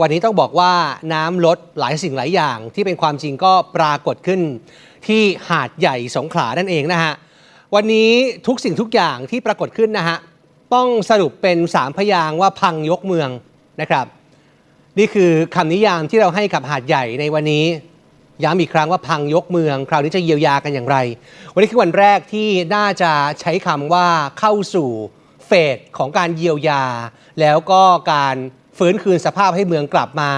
วันนี้ต้องบอกว่าน้ำลดหลายสิ่งหลายอย่าง ที่เป็นความจริงก็ปรากฏขึ้น ที่หาดใหญ่สงขลานั่นเองนะฮะ วันนี้ทุกสิ่งทุกอย่างที่ปรากฏขึ้นนะฮะ ต้องสรุปเป็นสามพยางว่าพังยกเมืองนะครับ นี่คือคำนิยามที่เราให้กับหาดใหญ่ในวันนี้ย้ำอีกครั้งว่าพังยกเมือง คราวนี้จะเยียวยากันอย่างไร วันนี้คือวันแรกที่น่าจะใช้คำว่าเข้าสู่เฟสของการเยียวยา แล้วก็การ ฟื้นคืนสภาพให้เมืองกลับมา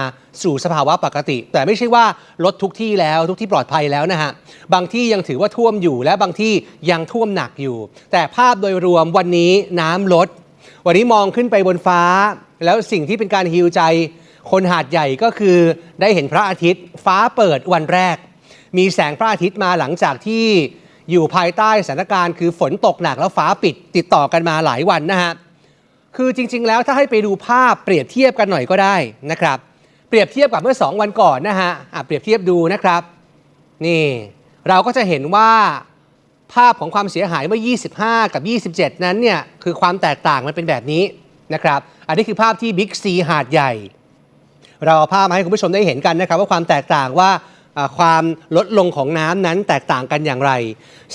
สู่สภาวะปกติ แต่ไม่ใช่ว่าลดทุกที่แล้วทุกที่ปลอดภัยแล้วนะฮะบางที่ยังถือว่าท่วมอยู่และบางที่ยังท่วมหนักอยู่ แต่ภาพโดยรวมวันนี้น้ำลด วันนี้มองขึ้นไปบนฟ้า แล้วสิ่งที่เป็นการฮิวใจ คนหาดใหญ่ก็คือได้เห็นพระอาทิตย์ ฟ้าเปิดวันแรก มีแสงพระอาทิตย์มาหลังจากที่อยู่ภายใต้สถานการณ์คือฝนตกหนักแล้วฟ้าปิดติดต่อกันมาหลายวันนะฮะ คือจริง ๆ แล้วถ้าให้ไปดูภาพเปรียบเทียบกันหน่อยก็ได้นะครับ เปรียบเทียบกับเมื่อ 2 วันก่อนนะฮะอะเปรียบเทียบดูนะครับ นี่เราก็จะเห็นว่าภาพของความเสียหายเมื่อ 25 กับ 27 นั้นเนี่ยคือความแตกต่างมันเป็นแบบนี้นะครับ อันนี้คือภาพที่บิ๊กซีหาดใหญ่ เราเอาภาพมาให้คุณผู้ชมได้เห็นกันนะครับ ว่าความแตกต่างว่าอ่าความลดลงของน้ำนั้นแตกต่างกันอย่างไร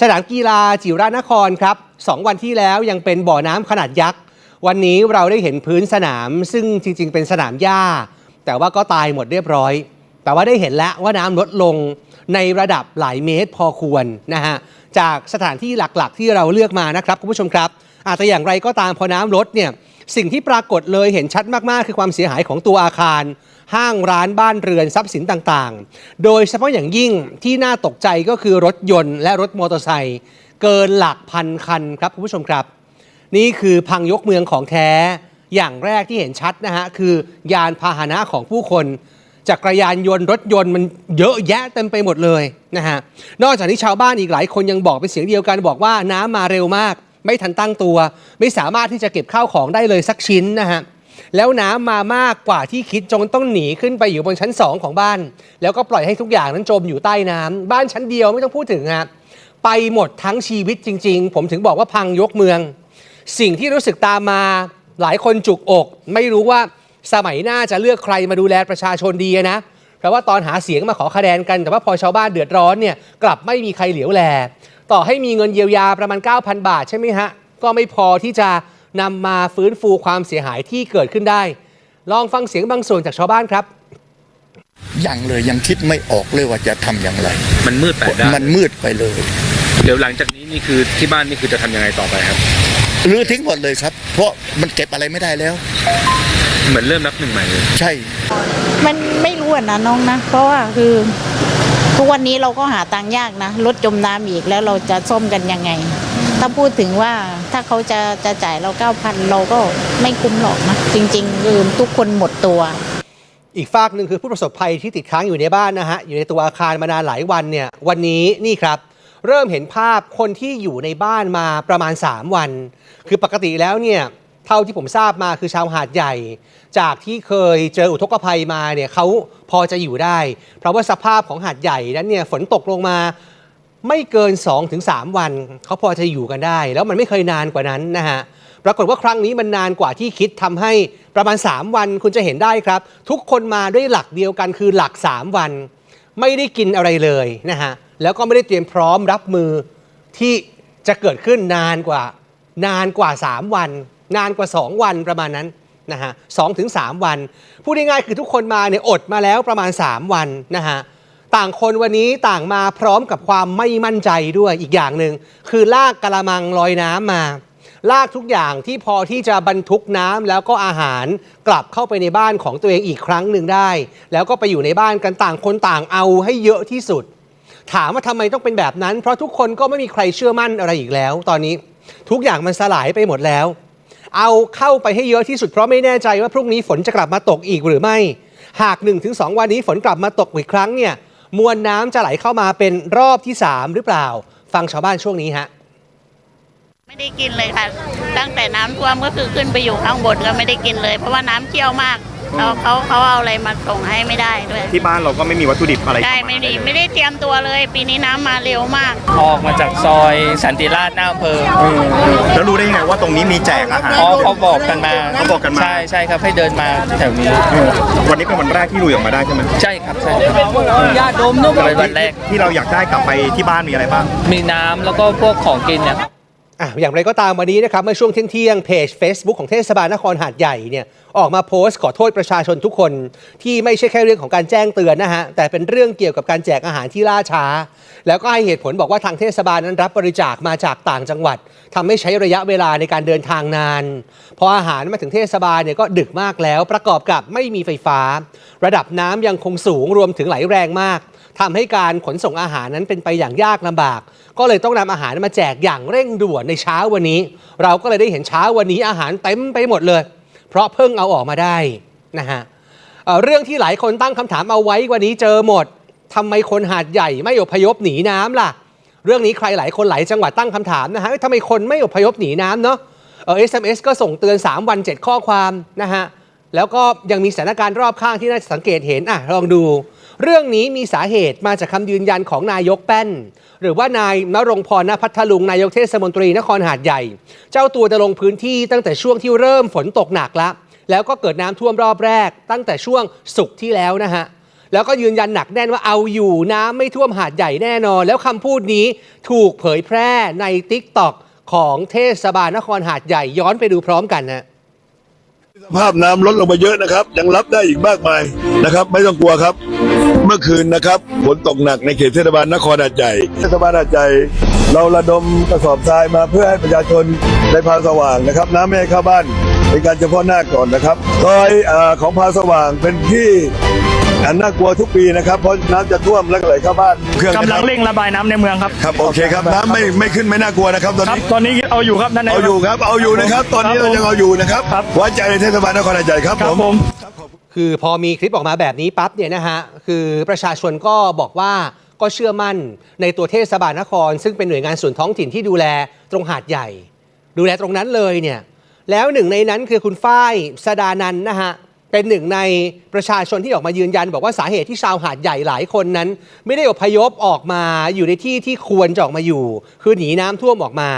สนามกีฬาจิรานครครับสองวันที่แล้วยังเป็นบ่อน้ำขนาดยักษ์ วันนี้เราได้เห็นพื้นสนาม ซึ่งจริง ๆ เป็นสนามหญ้า แต่ว่าก็ตายหมดเรียบร้อย แต่ว่าได้เห็นแล้วว่าน้ำลดลงในระดับหลายเมตรพอควรนะฮะจากสถานที่หลักๆ ที่เราเลือกมานะครับคุณผู้ชมครับ อาจจะอย่างไรก็ตามพอน้ำลดเนี่ยสิ่งที่ปรากฏเลยเห็นชัดมากๆ คือความเสียหายของตัวอาคาร ห้างร้านบ้านเรือนทรัพย์สินต่างๆ โดยเฉพาะอย่างยิ่งที่น่าตกใจก็คือรถยนต์และรถมอเตอร์ไซค์เกินหลักพันคันครับคุณผู้ชมครับ นี่คือพังยกเมืองของแท้ อย่างแรกที่เห็นชัดนะฮะ คือยานพาหนะของผู้คนจักรยานยนต์รถยนต์มันเยอะแยะเต็มไปหมดเลยนะฮะ นอกจากนี้ชาวบ้านอีกหลายคนยังบอกเป็นเสียงเดียวกันบอกว่าน้ำมาเร็วมาก ไม่ทันตั้งตัว ไม่สามารถที่จะเก็บข้าวของได้เลยสักชิ้นนะฮะแล้วน้ำมามากกว่าที่คิดจนต้องหนีขึ้นไปอยู่บนชั้น 2 ของบ้าน แล้วก็ปล่อยให้ทุกอย่างนั้นจมอยู่ใต้น้ำบ้านชั้นเดียวไม่ต้องพูดถึงฮะไปหมดทั้งชีวิตจริง ๆ ผมถึงบอกว่าพังยกเมือง สิ่งที่รู้สึกตามมาหลายคนจุกอก ไม่รู้ว่าสมัยหน้าจะเลือกใครมาดูแลประชาชนดีนะ เพราะว่าตอนหาเสียงมาขอคะแนนกัน แต่ว่าพอชาวบ้านเดือดร้อนเนี่ยกลับไม่มีใครเหลียวแล ต่อให้มีเงินเยียวยาประมาณ 9,000 บาทใช่ไหมฮะ ก็ไม่พอที่จะนำมาฟื้นฟูความเสียหายที่เกิดขึ้นได้ ลองฟังเสียงบางส่วนจากชาวบ้านครับยังเลยยังคิดไม่ออกเลยว่าจะทำอย่างไร มันมืดแปดด้านมันมืดไปเลย เดี๋ยวหลังจากนี้นี่คือที่บ้านนี่คือจะทำยังไงต่อไปครับ รื้อทิ้งหมดเลยครับ เพราะมันเก็บอะไรไม่ได้แล้ว เหมือนเริ่มนับหนึ่งใหม่เลย ใช่ มันไม่รู้อะนะน้องนะ เพราะว่าคือ ทุกวันนี้เราก็หาตังค์ยากนะรถจมน้ำอีกแล้วเราจะซ่อมกันยังไง ถ้าพูดถึงว่าถ้าเขาจะจะจ่ายเราเก้าพันเราก็ไม่คุ้มหรอกนะจริงๆคือทุกคนหมดตัว อีกฝากหนึ่งคือผู้ประสบภัยที่ติดค้างอยู่ในบ้านนะฮะ อยู่ในตัวอาคารมานานหลายวันเนี่ย วันนี้นี่ครับ เริ่มเห็นภาพคนที่อยู่ในบ้านมาประมาณ 3 วัน คือปกติแล้วเนี่ยเท่าที่ผมทราบมาคือชาวหาดใหญ่ จากที่เคยเจออุทกภัยมาเนี่ยเขาพอจะอยู่ได้ เพราะว่าสภาพของหาดใหญ่นั้นเนี่ยฝนตกลงมาไม่เกิน 2-3 วันเขาพอจะอยู่กันได้ แล้วมันไม่เคยนานกว่านั้นนะฮะปรากฏว่าครั้งนี้มันนานกว่าที่คิดทำให้ประมาณ 3 วันคุณจะเห็นได้ครับ ทุกคนมาด้วยหลักเดียวกันคือหลัก 3 วัน ไม่ได้กินอะไรเลยนะฮะแล้วก็ไม่ได้เตรียมพร้อมรับมือที่จะเกิดขึ้นนานกว่า นานกว่า 3 วัน นานกว่า 2 วันประมาณนั้นนะฮะสองถึงสามวัน พูดง่ายๆคือทุกคนมาเนี่ยอดมาแล้วประมาณ 3 วันนะฮะต่างคนวันนี้ต่างมาพร้อมกับความไม่มั่นใจด้วยอีกอย่างหนึ่งคือลากกระมังลอยน้ำมา ลากทุกอย่างที่พอที่จะบรรทุกน้ำแล้วก็อาหารกลับเข้าไปในบ้านของตัวเองอีกครั้งหนึ่งได้ แล้วก็ไปอยู่ในบ้านกันต่างคนต่างเอาให้เยอะที่สุด ถามว่าทำไมต้องเป็นแบบนั้น เพราะทุกคนก็ไม่มีใครเชื่อมั่นอะไรอีกแล้ว ตอนนี้ ทุกอย่างมันสลายไปหมดแล้ว เอาเข้าไปให้เยอะที่สุดเพราะไม่แน่ใจว่าพรุ่งนี้ฝนจะกลับมาตกอีกหรือไม่ หาก 1-2 วันนี้ฝนกลับมาตกอีกครั้งเนี่ยมวลน้ำจะไหลเข้ามาเป็นรอบที่ 3 หรือเปล่า ฟังชาวบ้านช่วงนี้ฮะไม่ได้กินเลยค่ะ ตั้งแต่น้ำท่วมก็คือขึ้นไปอยู่ข้างบนก็ไม่ได้กินเลย เพราะว่าน้ำเชี่ยวมาก เขาเขาเขาเอาอะไรมาส่งให้ไม่ได้ด้วยที่บ้านเราก็ไม่มีวัตถุดิบอะไรใช่ไม่ได้ไม่ได้เตรียมตัวเลย ปีนี้น้ำมาเร็วมาก ออกมาจากซอยสันติราษฎร์หน้าอำเภอแล้วรู้ได้ยังไงว่าตรงนี้มีแจกอาหาร อ๋อเขาบอกกันมาเขาบอกกันมา ใช่ใช่ครับให้เดินมาแถวนี้ วันนี้เป็นวันแรกที่ลุยออกมาได้ใช่ไหมใช่ครับใช่ครับญาติดมนุ่มเลยวันแรกที่เราอยากได้กลับไปที่บ้านมีอะไรบ้าง มีน้ำแล้วก็พวกของกินเนี่ย อะอย่างไรก็ตามวันนี้นะครับเมื่อช่วงเที่ยงเพจ Facebook ของเทศบาลนครหาดใหญ่เนี่ยออกมาโพสต์ขอโทษประชาชนทุกคน ที่ไม่ใช่แค่เรื่องของการแจ้งเตือนนะฮะแต่เป็นเรื่องเกี่ยวกับการแจกอาหารที่ล่าช้า แล้วก็ให้เหตุผลบอกว่าทางเทศบาลนั้นรับบริจาคมาจากต่างจังหวัดทำให้ใช้ระยะเวลาในการเดินทางนานพออาหารมาถึงเทศบาลเนี่ยก็ดึกมากแล้วประกอบกับไม่มีไฟฟ้า ระดับน้ำยังคงสูงรวมถึงไหลแรงมาก ทำให้การขนส่งอาหารนั้นเป็นไปอย่างยากลำบาก ก็เลยต้องนำอาหารมาแจกอย่างเร่งด่วนในเช้าวันนี้ เราก็เลยได้เห็นเช้าวันนี้อาหารเต็มไปหมดเลย เพราะเพิ่งเอาออกมาได้นะฮะเเรื่องที่หลายคนตั้งคำถามเอาไว้วันนี้เจอหมดทำไมคนหาดใหญ่ไม่อพยพหนีน้ำล่ะ เรื่องนี้ใครหลายคนหลายจังหวัดตั้งคำถามนะฮะทำไมคนไม่อพยพหนีน้ำเนาะเออ SMS ก็ส่งเตือน 3 วัน 7 ข้อความนะฮะ แล้วก็ยังมีสถานการณ์รอบข้างที่น่าสังเกตเห็นอะลองดู เรื่องนี้มีสาเหตุมาจากคำยืนยันของนายกแป้น หรือว่านายนรงพรณพัทลุงนายกเทศมนตรีนครหาดใหญ่ เจ้าตัวจะลงพื้นที่ตั้งแต่ช่วงที่เริ่มฝนตกหนักล้วแล้วก็เกิดน้ำท่วมรอบแรก ตั้งแต่ช่วงศุกร์ที่แล้วนะฮะแล้วก็ยืนยันหนักแน่นว่าเอาอยู่น้ำไม่ท่วมหาดใหญ่แน่นอน แล้วคำพูดนี้ถูกเผยแพร่ใน t ิ k t o k ของเทศบาลนครหาดใหญ่ย้อนไปดูพร้อมกันนะสภาพน้ำลดลงไปเยอะนะครับ ยังรับได้อีกมากมายนะครับ ไม่ต้องกลัวครับ เมื่อคืนนะครับฝนตกหนักในเขตเทศบาลนครหาดใหญ่เทศบาลหาดใหญ่เราระดมกระสอบทรายมาเพื่อให้ประชาชนได้พาสว่างนะครับ น้ำไม่ให้เข้าบ้านเป็นการเฉพาะหน้าก่อนนะครับซอยอาของพาสว่างเป็นที่อันน่ากลัวทุกปีนะครับเพราะน้ำจะท่วมแล้วก็ไหลเข้าบ้านเครื่องกำลังนะครับเร่งระบายน้ำในเมืองครับ ครับโอเคครับน้ำไม่ไม่ขึ้นไม่น่ากลัวนะครับตอนครับ นี้ ตอนนี้เอาอยู่ครับท่านนายเอาก อยู่ครับเอาอยู่นะครับ ตอนนี้เรายังเอาอยู่นะครับครับ ไว้ใจในเทศบาลนครหาดใหญ่ครับครับผมผม คือพอมีคลิปออกมาแบบนี้ปั๊บเนี่ยนะฮะคือประชาชนก็บอกว่าก็เชื่อมั่นในตัวเทศบาลนคร ซึ่งเป็นหน่วยงานส่วนท้องถิ่นที่ดูแลตรงหาดใหญ่ ดูแลตรงนั้นเลยเนี่ยแล้วหนึ่งในนั้นคือคุณฝ้ายสดานันนะฮะ เป็นหนึ่งในประชาชนที่ออกมายืนยัน บอกว่าสาเหตุที่ชาวหาดใหญ่หลายคนนั้น ไม่ได้อพยพออกมาอยู่ในที่ที่ควรจะออกมาอยู่ คือหนีน้ำท่วมออกมา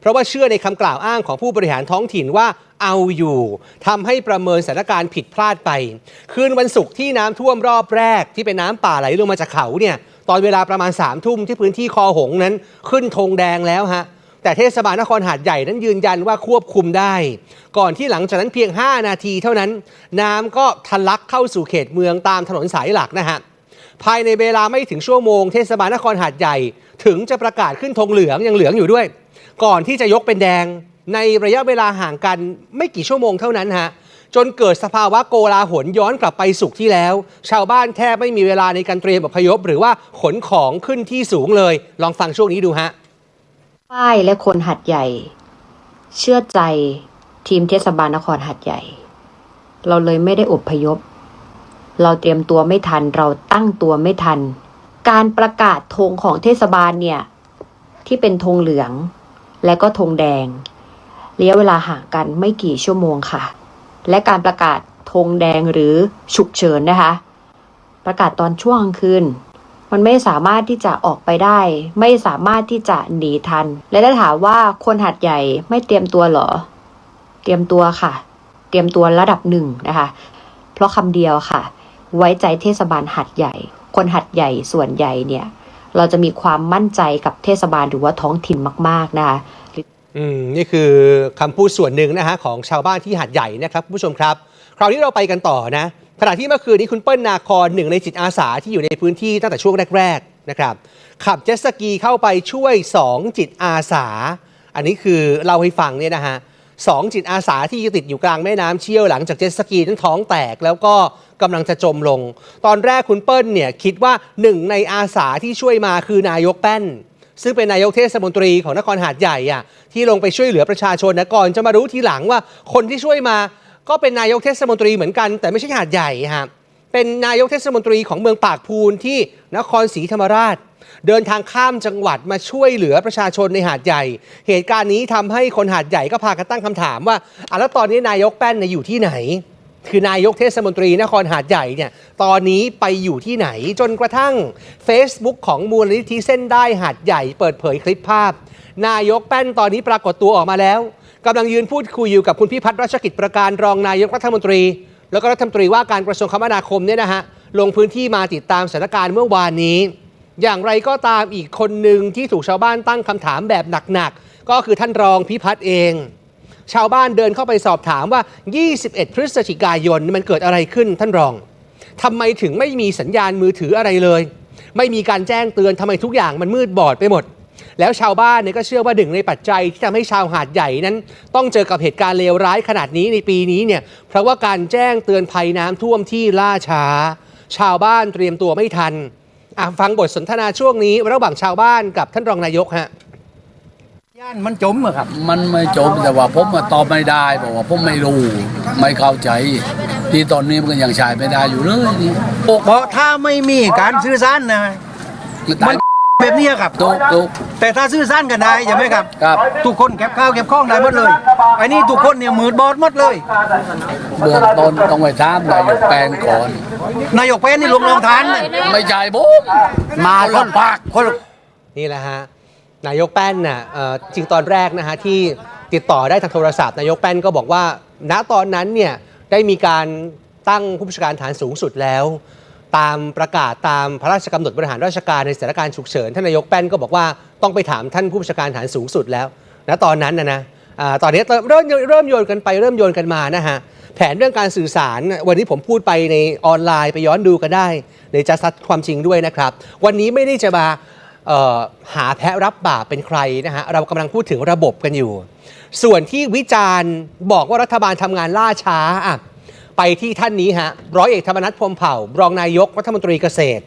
เพราะว่าเชื่อในคำกล่าวอ้างของผู้บริหารท้องถิ่นว่าเอาอยู่ทำให้ประเมินสถานการณ์ผิดพลาดไป คืนวันศุกร์ที่น้ำท่วมรอบแรกที่เป็นน้ำป่าไหลลงมาจากเขาเนี่ยตอนเวลาประมาณ3ามทุ่มที่พื้นที่คอหงส์นั้น ขึ้นธงแดงแล้วฮะ แต่เทศบาลนครหาดใหญ่นั้นยืนยันว่าควบคุมได้ ก่อนที่หลังจากนั้นเพียง 5 นาทีเท่านั้น น้ำก็ทะลักเข้าสู่เขตเมืองตามถนนสายหลักนะฮะภายในเวลาไม่ถึงชั่วโมงเทศบาลนครหาดใหญ่ ถึงจะประกาศขึ้นธงเหลืองยังเหลืองอยู่ด้วย ก่อนที่จะยกเป็นแดงในระยะเวลาห่างกันไม่กี่ชั่วโมงเท่านั้นฮะจนเกิดสภาวะโกลาหลย้อนกลับไปสุขที่แล้ว ชาวบ้านแทบไม่มีเวลาในการเตรียมอพยพ หรือว่าขนของขึ้นที่สูงเลย ลองฟังช่วงนี้ดูฮะ ป้ายและคนหัดใหญ่ เชื่อใจทีมเทศบาลนครหัดใหญ่ เราเลยไม่ได้อพยพ เราเตรียมตัวไม่ทัน เราตั้งตัวไม่ทัน การประกาศธงของเทศบาลเนี่ย ที่เป็นธงเหลือง และก็ธงแดงระยะเวลาห่างกันไม่กี่ชั่วโมงค่ะ และการประกาศธงแดงหรือฉุกเฉินนะคะ ประกาศตอนช่วงกลางคืน มันไม่สามารถที่จะออกไปได้ ไม่สามารถที่จะหนีทัน และถ้าถามว่าคนหัดใหญ่ไม่เตรียมตัวหรอ เตรียมตัวค่ะ เตรียมตัวระดับหนึ่งนะคะ เพราะคำเดียวค่ะ ไว้ใจเทศบาลหัดใหญ่ คนหัดใหญ่ส่วนใหญ่เนี่ย เราจะมีความมั่นใจกับเทศบาลหรือว่าท้องถิ่นมาก ๆ นะคะอืมนี่คือคำพูดส่วนหนึ่งนะฮะของชาวบ้านที่หาดใหญ่นะครับผู้ชมครับ คราวนี้เราไปกันต่อนะ ขณะที่เมื่อคืนนี้คุณเปิ้ลนาคอนหนึ่งในจิตอาสาที่อยู่ในพื้นที่ตั้งแต่ช่วงแรกๆนะครับขับเจ็ตสกีเข้าไปช่วย 2 จิตอาสา อันนี้คือเล่าให้ฟังเนี่ยนะฮะสองจิตอาสาที่ติดอยู่กลางแม่น้ำเชี่ยวหลังจากเจ็ตสกีนั้นท้องแตกแล้วก็กำลังจะจมลง ตอนแรกคุณเปิ้ลเนี่ยคิดว่าหนึ่งในอาสาที่ช่วยมาคือนายกแป้น ซึ่งเป็นนายกเทศมนตรีของนครหาดใหญ่อะที่ลงไปช่วยเหลือประชาชนนะก่อนจะมารู้ทีหลังว่าคนที่ช่วยมา ก็เป็นนายกเทศมนตรีเหมือนกัน แต่ไม่ใช่หาดใหญ่ฮะเป็นนายกเทศมนตรีของเมืองปากพูนที่นครศรีธรรมราช เดินทางข้ามจังหวัดมาช่วยเหลือประชาชนในหาดใหญ่ เหตุการณ์นี้ทำให้คนหาดใหญ่ก็พากันตั้งคำถามว่าอะแล้วตอนนี้นายกแป้นอยู่ที่ไหน คือนายกเทศมนตรีนครหาดใหญ่เนี่ยตอนนี้ไปอยู่ที่ไหนจนกระทั่ง Facebook ของมูลนิธิเส้นได้หาดใหญ่ เปิดเผยคลิปภาพ นายกแป้นตอนนี้ปรากฏตัวออกมาแล้ว กำลังยืนพูดคุยอยู่กับคุณพิพัฒน์รัชกิจประการรองนายกรัฐมนตรี แล้วก็รัฐมนตรีว่าการกระทรวงคมนาคมเนี่ยนะฮะลงพื้นที่มาติดตามสถานการณ์เมื่อวานนี้ อย่างไรก็ตามอีกคนหนึ่งที่ถูกชาวบ้านตั้งคำถามแบบหนักๆ ก็คือท่านรองพิพัฒน์เอง ชาวบ้านเดินเข้าไปสอบถามว่า 21 พฤศจิกายนมันเกิดอะไรขึ้นท่านรองทำไมถึงไม่มีสัญญาณมือถืออะไรเลย ไม่มีการแจ้งเตือนทำไมทุกอย่างมันมืดบอดไปหมด แล้วชาวบ้านเนี่ยก็เชื่อว่าหนึ่งในปัจจัยที่ทำให้ชาวหาดใหญ่นั้น ต้องเจอกับเหตุการณ์เลวร้ายขนาดนี้ในปีนี้เนี่ยเพราะว่าการแจ้งเตือนภัยน้ำท่วมที่ล่าช้า ชาวบ้านเตรียมตัวไม่ทันอะฟังบทสนทนาช่วงนี้ ระหว่างชาวบ้านกับท่านรองนายกฮะย่านมันจมอะครับ มันไม่จมแต่ว่าผมมาตอบไม่ได้บอกว่าผมไม่รู้ไม่เข้าใจ ที่ตอนนี้มันก็ยังใช้ไม่ได้อยู่เลยนี่เพราะถ้าไม่มีการสื่อสารนะมันตาย แบบนี้ครับตุกตุกแต่ถ้าสื่อสารกันได้ใช่ไหมครับ ครับทุกคนเก็บข้าวเก็บข้องได้หมดเลยอันนี้ทุกคนเนี่ยมืดบอดหมดเลย เบื้องต้นต้องไปถามนายกแปลนก่อน นายกเป็นนี่ลงรองทานนะไม่ใช่ผมมาคนละปากคนละนี่แหละฮะนายกแป้นน่ะเอ่อจริงตอนแรกนะฮะที่ติดต่อได้ทางโทรศัพท์นายกแป้นก็บอกว่า ณตอนนั้นเนี่ยได้มีการตั้งผู้บัญชาการฐานสูงสุดแล้ว ตามประกาศตามพระราชกำหนดบริหารราชการในสถานการณ์ฉุกเฉินท่านนายกแป้นก็บอกว่าต้องไปถามท่านผู้บัญชาการฐานสูงสุดแล้วณตอนนั้นนะนะตอนนี้เริ่มเริ่มโยนกันไปเริ่มโยนกันมานะฮะแผนเรื่องการสื่อสารวันนี้ผมพูดไปในออนไลน์ไปย้อนดูกันได้ในจัสความจริงด้วยนะครับ วันนี้ไม่ได้จะมาหาแพ้รับบาปเป็นใครนะฮะเรากำลังพูดถึงระบบกันอยู่ ส่วนที่วิจารณ์บอกว่ารัฐบาลทำงานล่าช้าอะ ไปที่ท่านนี้ฮะร้อยเอกธรรมนัฐพรมเผ่ารองนายกรัฐมนตรีเกษตร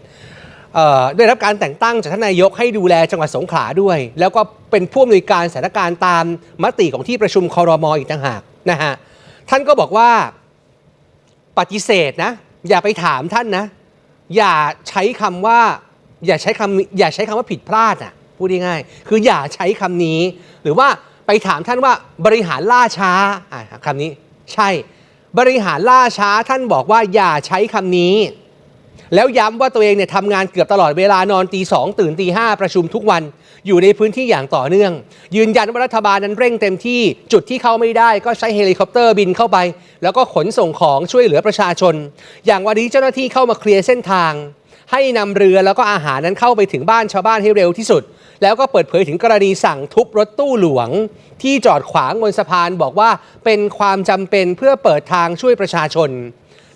ได้รับการแต่งตั้งจากท่านนายกให้ดูแลจังหวัดสงขลาด้วย แล้วก็เป็นผู้อำนวยการสถานการณ์ตามมติของที่ประชุมคอรมออีกต่างหากนะฮะท่านก็บอกว่าปฏิเสธนะ อย่าไปถามท่านนะ อย่าใช้คำว่า อย่าใช้คำอย่าใช้คำว่าผิดพลาดอะพูดง่ายๆคืออย่าใช้คำนี้ หรือว่าไปถามท่านว่าบริหารล่าช้าอะคำนี้ใช่ บริหารล่าช้าท่านบอกว่าอย่าใช้คำนี้ แล้วย้ำว่าตัวเองเนี่ยทำงานเกือบตลอดเวลานอนตีสองตื่นตีห้าประชุมทุกวันอยู่ในพื้นที่อย่างต่อเนื่อง ยืนยันว่ารัฐบาลนั้นเร่งเต็มที่ จุดที่เข้าไม่ได้ก็ใช้เฮลิคอปเตอร์บินเข้าไป แล้วก็ขนส่งของช่วยเหลือประชาชน อย่างวันนี้เจ้าหน้าที่เข้ามาเคลียร์เส้นทาง ให้นำเรือแล้วก็อาหารนั้นเข้าไปถึงบ้านชาวบ้านให้เร็วที่สุด แล้วก็เปิดเผยถึงกรณีสั่งทุบรถตู้หลวง ที่จอดขวางบนสะพานบอกว่าเป็นความจำเป็นเพื่อเปิดทางช่วยประชาชน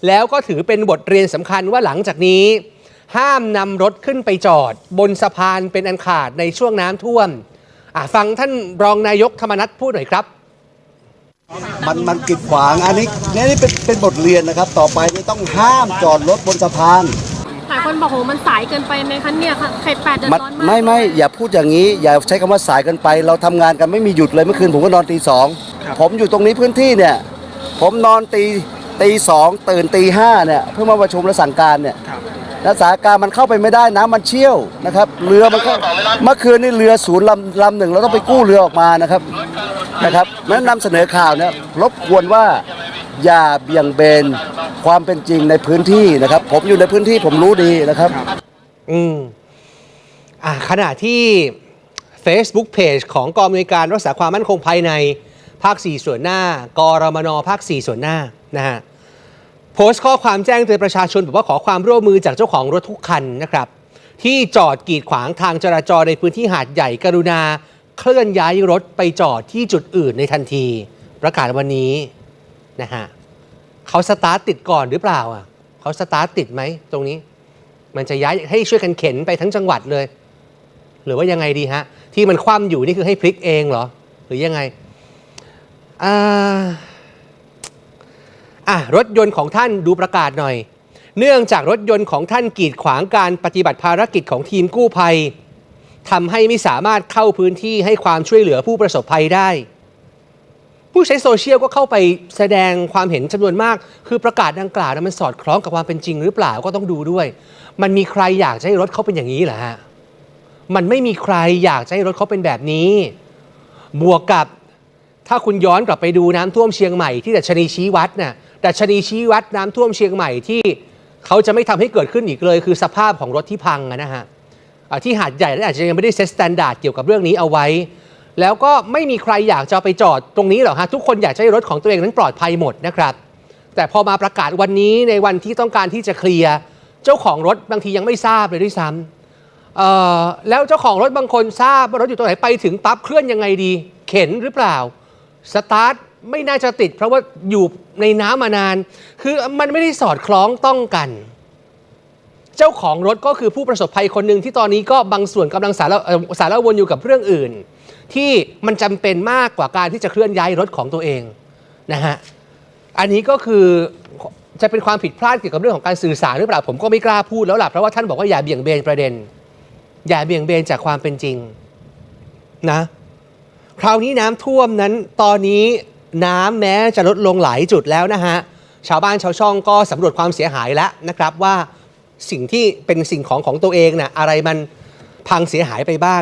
แล้วก็ถือเป็นบทเรียนสำคัญว่าหลังจากนี้ ห้ามนำรถขึ้นไปจอด บนสะพานเป็นอันขาดในช่วงน้ำท่วมอะฟังท่านรองนายกธรรมนัฐพูดหน่อยครับ มันมันกีดขวางอันนี้นี่เป็นเป็นบทเรียนนะครับ ต่อไปนี่ต้องห้ามจอดรถบนสะพาน หลายคนบอกโหมันสายเกินไปไหมคะเนี่ยค่ะเขตแปดเดือดมันร้อนมากไม่ไม่อย่าพูดอย่างนี้ อย่าใช้คำว่าสายเกันไป เราทำงานกันไม่มีหยุดเลยเมื่อคืนผมก็นอนตีสองผมอยู่ตรงนี้พื้นที่เนี่ย ผมนอนตีตีสองตื่นตีห้าเนี่ยเพื่อมาประชุมและสั่งการเนี่ยแล้วสถานการณ์มันเข้าไปไม่ได้น้ำมันเชี่ยวนะครับเรือมันก็เมื่อคืนนี่เรือศูนย์ลำลำหนึ่งเราต้องไปกู้เรือออกมานะครับนะครับนั้นนำเสนอข่าวเนี่ยรบกวนว่าอย่าเบี่ยงเบน ความเป็นจริงในพื้นที่นะครับ ผมอยู่ในพื้นที่ผมรู้ดีนะครับ อืมอะขณะที่ Facebook Page ของกองอำนวยการรักษาความมั่นคงภายในภาค 4 ส่วนหน้า กรมนภาค 4 ส่วนหน้านะฮะโพสต์ข้อความแจ้งเตือนประชาชนบอกว่าขอความร่วมมือจากเจ้าของรถทุกคันนะครับ ที่จอดกีดขวางทางจราจรในพื้นที่หาดใหญ่กรุณา เคลื่อนย้ายรถไปจอดที่จุดอื่นในทันที ประกาศวันนี้นะฮะ เขาสตาร์ทติดก่อนหรือเปล่าอะเขาสตาร์ทติดไหมตรงนี้ มันจะย้ายให้ช่วยกันเข็นไปทั้งจังหวัดเลย หรือว่ายังไงดีฮะ ที่มันคว่ำอยู่นี่คือให้พลิกเองเหรอ หรือยังไงอ่าอะรถยนต์ของท่านดูประกาศหน่อย เนื่องจากรถยนต์ของท่านกีดขวางการปฏิบัติภารกิจของทีมกู้ภัยทำให้ไม่สามารถเข้าพื้นที่ให้ความช่วยเหลือผู้ประสบภัยได้ ผู้ใช้โซเชียลก็เข้าไปแสดงความเห็นจำนวนมาก คือประกาศดังกล่าวมันสอดคล้องกับความเป็นจริงหรือเปล่าก็ต้องดูด้วย มันมีใครอยากจะให้รถเขาเป็นอย่างนี้เหรอฮะมันไม่มีใครอยากจะให้รถเขาเป็นแบบนี้ บวกกับถ้าคุณย้อนกลับไปดูน้ำท่วมเชียงใหม่ที่ดัชนีชี้วัดน่ะดัชนีชี้วัดน้ำท่วมเชียงใหม่ที่เขาจะไม่ทำให้เกิดขึ้นอีกเลย คือสภาพของรถที่พังนะฮะที่หาดใหญ่นั้นอาจจะยังไม่ได้เซตสแตนดาร์ดเกี่ยวกับเรื่องนี้เอาไว้ แล้วก็ไม่มีใครอยากจะไปจอดตรงนี้หรอกฮะทุกคนอยากให้รถของตัวเองนั้นปลอดภัยหมดนะครับ แต่พอมาประกาศวันนี้ในวันที่ต้องการที่จะเคลียร์เจ้าของรถบางทียังไม่ทราบเลยด้วยซ้ำแล้วเจ้าของรถบางคนทราบว่ารถอยู่ตรงไหนไปถึงปั๊บเคลื่อนยังไงดี เข็นหรือเปล่าสตาร์ทไม่น่าจะติด เพราะว่าอยู่ในน้ำมานาน คือมันไม่ได้สอดคล้องต้องกัน เจ้าของรถก็คือผู้ประสบภัยคนหนึ่งที่ตอนนี้ก็บางส่วนกำลังสารเอ่อสารวนอยู่กับเรื่องอื่น ที่มันจำเป็นมากกว่าการที่จะเคลื่อนย้ายรถของตัวเองนะฮะอันนี้ก็คือจะเป็นความผิดพลาดเกี่ยวกับเรื่องของการสื่อสารหรือเปล่าผมก็ไม่กล้าพูดแล้วล่ะเพราะว่าท่านบอกว่าอย่าเบี่ยงเบนประเด็น อย่าเบี่ยงเบนจากความเป็นจริงนะคราวนี้น้ำท่วมนั้นตอนนี้น้ำแม้จะลดลงหลายจุดแล้วนะฮะชาวบ้านชาวช่องก็สำรวจความเสียหายแล้วนะครับว่าสิ่งที่เป็นสิ่งของของตัวเองนะ่ะอะไรมันพังเสียหายไปบ้าง